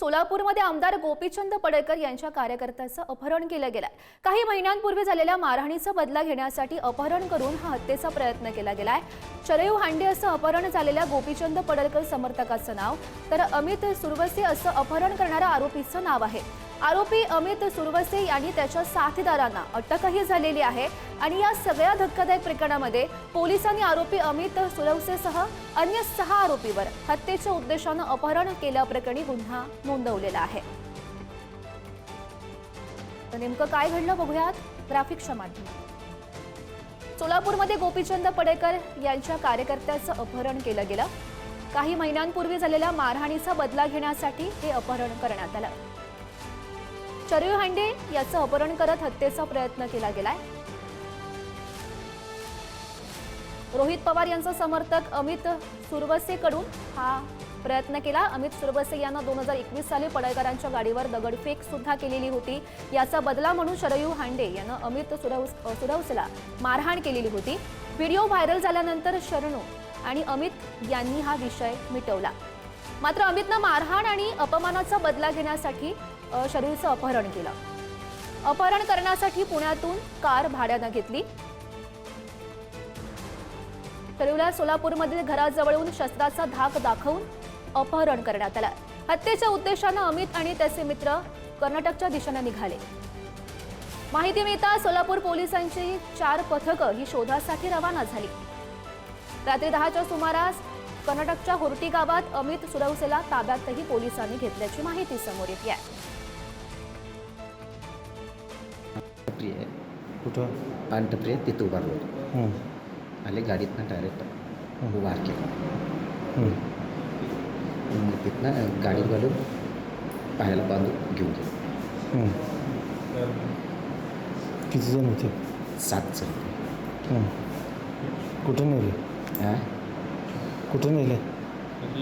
सोलापूरमध्ये आमदार गोपीचंद पडळकर यांच्या कार्यकर्त्याचं अपहरण केलं गेलंय. काही महिन्यांपूर्वी झालेल्या मारहाणीचा बदला घेण्यासाठी अपहरण करून हा हत्येचा प्रयत्न केला गेलाय. चरयू हांडे असं अपहरण झालेल्या गोपीचंद पडळकर समर्थकाचं नाव तर अमित सुरवसे असं अपहरण करणाऱ्या आरोपीचं नाव आहे. आरोपी अमित सुरवसे यांनी त्याच्या साथीदारांना अटकही झालेली आहे. आणि या सगळ्या धक्कादायक प्रकरणामध्ये पोलिसांनी आरोपी अमित सुरवसेसह अन्य सहा आरोपीवर हत्येच्या उद्देशानं अपहरण केल्याप्रकरणी गुन्हा नोंदवलेला आहे. तर नेमकं काय घडलं बघूयात. ग्राफिक्सच्या माध्यमात सोलापूरमध्ये गोपीचंद पडेकर यांच्या कार्यकर्त्याचं अपहरण केलं गेलं. काही महिन्यांपूर्वी झालेल्या मारहाणीचा बदला घेण्यासाठी हे अपहरण करण्यात आलं. चरयू हांडे याचं अपहरण करत हत्येचा प्रयत्न केला गेलाय. रोहित पवार यांचा समर्थक अमित सुरवसेकडून हा प्रयत्न केला. अमित सुरवसे यांना दोन हजार एकवीस साली पडळकरांच्या गाडीवर दगडफेक सुद्धा केलेली होती. याचा बदला म्हणून शरयू हांडे यानं अमित सुरवसेला मारहाण केलेली होती. व्हिडिओ व्हायरल झाल्यानंतर शरणू आणि अमित यांनी हा विषय मिटवला. मात्र अमितनं मारहाण आणि अपमानाचा बदला घेण्यासाठी शरीरचं अपहरण केलं. अपहरण करण्यासाठी पुण्यातून कार भाड्यानं घेतली. शरीरला सोलापूरमधील घराजवळून शस्त्राचा धाक दाखवून अपहरण करण्यात आलं. हत्येच्या उद्देशानं अमित आणि त्याचे मित्र कर्नाटकच्या दिशेने निघाले. माहिती मिळता सोलापूर पोलिसांची चार पथकं ही शोधासाठी रवाना झाली. रात्री दहाच्या सुमारास कर्नाटकच्या होर्टी गावात अमित सुरवसेला ताब्यातही पोलिसांनी घेतल्याची माहिती समोर येते आहे. कुठं? पान टपरी आहे तिथं उभारलो हं, आले गाडीतनं डायरेक्ट उभार केला. हं. मग तिथनं गाडी घालून पायाला बांधून घेऊन गेलो. हं. किती जण होते? सात जण हं. कुठं नेले? हां? कुठं नेले?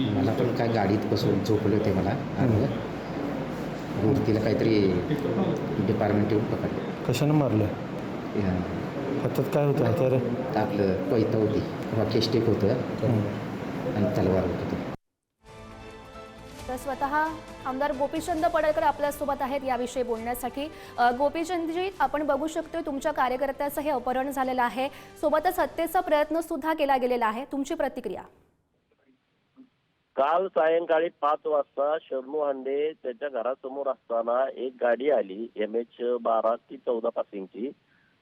मला पण काय गाडीत बसून झोपले होते मला. आणि मूर्तीला काहीतरी डिपार्टमेंट येऊन पकडले. कशानं मारलं? या, हातात काय होतं? हत्यार आपलं कोयता होती. वॉकी स्टिक होतं. हं. आणि तलवार होत होती. तर स्वतः आमदार गोपीचंद पडळकर आपल्यासोबत आहेत याविषयी बोलण्यासाठी. गोपीचंदजी आपण बघू शकतो तुमच्या कार्यकर्त्याचं हे अपहरण झालेलं आहे. सोबतच हत्येचा प्रयत्न सुद्धा केला गेलेला आहे. तुमची प्रतिक्रिया? काल सायंकाळी पाच वाजता शरणू हांडे त्याच्या घरासमोर असताना एक गाडी आली एम एच बारा की चौदा पासिंगची.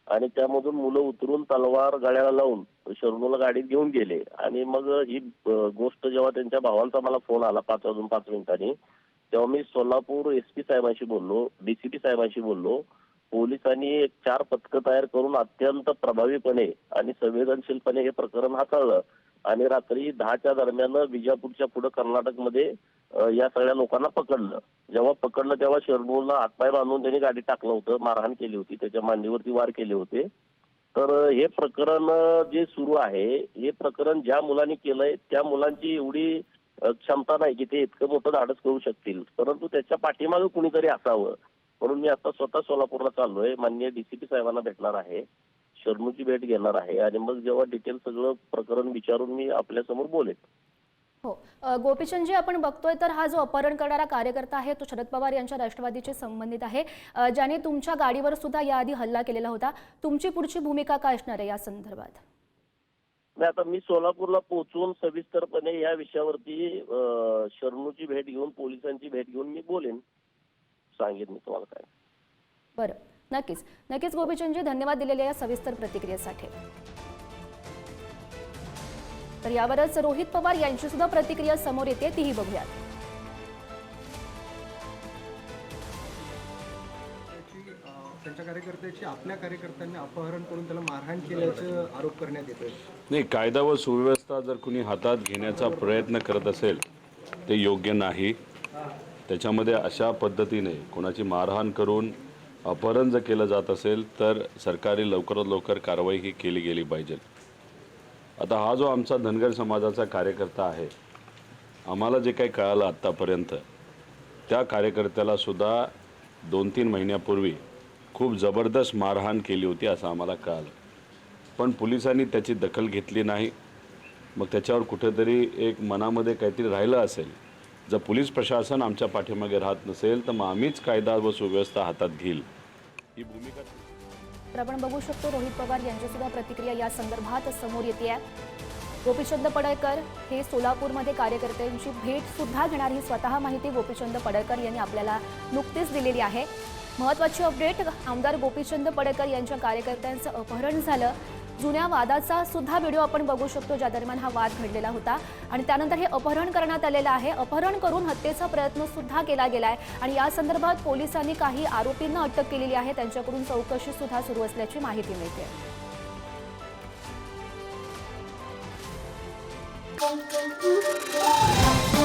आणि त्यामधून मुलं उतरून तलवार गळ्याला लावून शरणूला गाडीत घेऊन गेले. आणि मग ही गोष्ट जेव्हा त्यांच्या भावांचा मला फोन आला पाच वाजून पाच मिनिटांनी तेव्हा मी सोलापूर एस पी साहेबांशी बोललो डीसीपी साहेबांशी बोललो. पोलिसांनी एक चार पथकं तयार करून अत्यंत प्रभावीपणे आणि संवेदनशीलपणे हे प्रकरण हाताळलं. आणि रात्री दहाच्या दरम्यान विजापूरच्या पुढे कर्नाटकमध्ये या सगळ्या लोकांना पकडलं. जेव्हा पकडलं तेव्हा शरणूला हातपाय बांधून त्यांनी गाडी टाकलं होतं मारहाण केली होती त्याच्या मांडीवरती वार केले होते. तर हे प्रकरण जे सुरू आहे हे प्रकरण ज्या मुलांनी केलंय त्या मुलांची एवढी क्षमता नाही की ते इतकं मोठं धाडस करू शकतील. परंतु त्याच्या पाठीमागे कुणीतरी असावं. म्हणून मी आता स्वतः सोलापूरला चाललोय. माननीय डीसीपी साहेबांना भेटणार आहे. शरणूची भेट घेणार आहे. आणि मग जेव्हा डिटेल सगळं प्रकरण विचारून मी आपल्यासमोर बोलेन. हो. गोपीचंदजी आपण बघतोय तर हा जो अपहरण करणारा कार्यकर्ता आहे तो शरद पवार यांच्या राष्ट्रवादीचे संबंधित आहे. ज्याने तुमच्या गाडीवर सुद्धा याआधी हल्ला केलेला होता. तुमची पुढची भूमिका काय असणार आहे या संदर्भात? नाही आता मी सोलापूरला पोहोचून सविस्तरपणे या विषयावरती शरणूची भेट घेऊन पोलिसांची भेट घेऊन मी बोलेन. सांगेन मी तुम्हाला काय. बरं. नक्कीच. नक्कीच गोपीचंदजी धन्यवाद दिलेल्या या सविस्तर प्रतिक्रियेसाठी. तर यावरच रोहित पवार यांची सुद्धा प्रतिक्रिया समोर येते तीही बघूयात. त्यांच्या कार्यकर्त्याची आपल्या कार्यकर्त्यांनी अपहरण करून त्याला मारहाण केल्याचं आरोप करण्यात येतोय. नाही कायदा व सुव्यवस्था जर कुणी हातात घेण्याचा प्रयत्न करत असेल ते योग्य नाही. त्याच्यामध्ये अशा पद्धतीने कोणाची मारहाण करून अपहरण जर केलं जात असेल तर सरकारी लवकरात लवकर कारवाई ही केली गेली पाहिजे. आता हा जो आमचा धनगर समाजाचा कार्यकर्ता आहे आम्हाला जे काही कळालं आत्तापर्यंत त्या कार्यकर्त्याला सुद्धा दोन तीन महिन्यापूर्वी खूप जबरदस्त मारहाण केली होती असं आम्हाला कळालं. पण पोलिसांनी त्याची दखल घेतली नाही. मग त्याच्यावर कुठेतरी एक मनामध्ये काहीतरी राहिलं असेल. जर पोलीस प्रशासन आमच्या पाठीमागे राहत नसेल तर मग आम्हीच कायदा व सुव्यवस्था हातात घेईल. ही भूमिका तर आपण बघू शकतो रोहित पवार यांची सुद्धा प्रतिक्रिया या संदर्भात समोर येते आहे. गोपीचंद पडळकर हे सोलापूरमध्ये कार्यकर्त्यांची भेट सुद्धा घेणार ही स्वतः माहिती गोपीचंद पडळकर यांनी आपल्याला नुकतीच दिलेली आहे. महत्वाची अपडेट आमदार गोपीचंद पडळकर यांच्या कार्यकर्त्यांचं अपहरण झालं. जुन्या वादाचा सुद्धा व्हिडिओ आपण बघू शकतो ज्या दरम्यान हा वाद घडलेला होता. आणि त्यानंतर हे अपहरण करण्यात आलेलं आहे. अपहरण करून हत्येचा प्रयत्न सुद्धा केला गेला आहे आणि या संदर्भात पोलिसांनी काही आरोपींना अटक केलेली आहे. त्यांच्याकडून चौकशी सुद्धा सुरू असल्याची माहिती मिळते. Thank you.